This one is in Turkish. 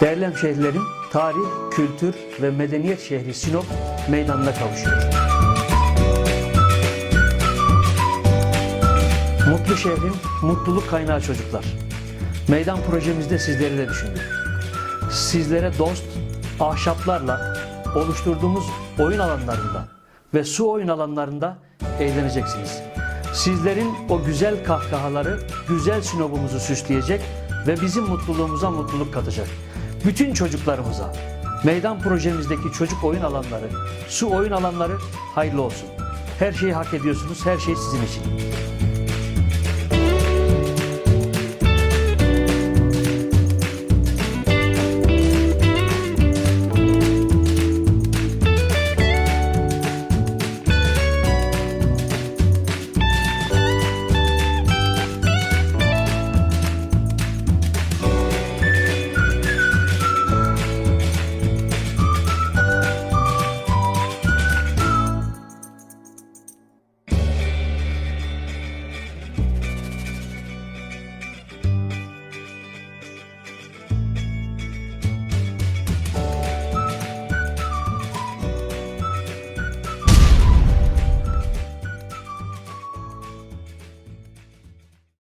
Değerli hemşehrilerim, tarih, kültür ve medeniyet şehri Sinop meydanına kavuşuyor. Mutlu şehrin mutluluk kaynağı çocuklar. Meydan projemizde sizleri de düşündük. Sizlere dost, ahşaplarla oluşturduğumuz oyun alanlarında ve su oyun alanlarında eğleneceksiniz. Sizlerin o güzel kahkahaları güzel Sinop'umuzu süsleyecek ve bizim mutluluğumuza mutluluk katacak. Bütün çocuklarımıza meydan projemizdeki çocuk oyun alanları, su oyun alanları hayırlı olsun. Her şeyi hak ediyorsunuz, her şey sizin için.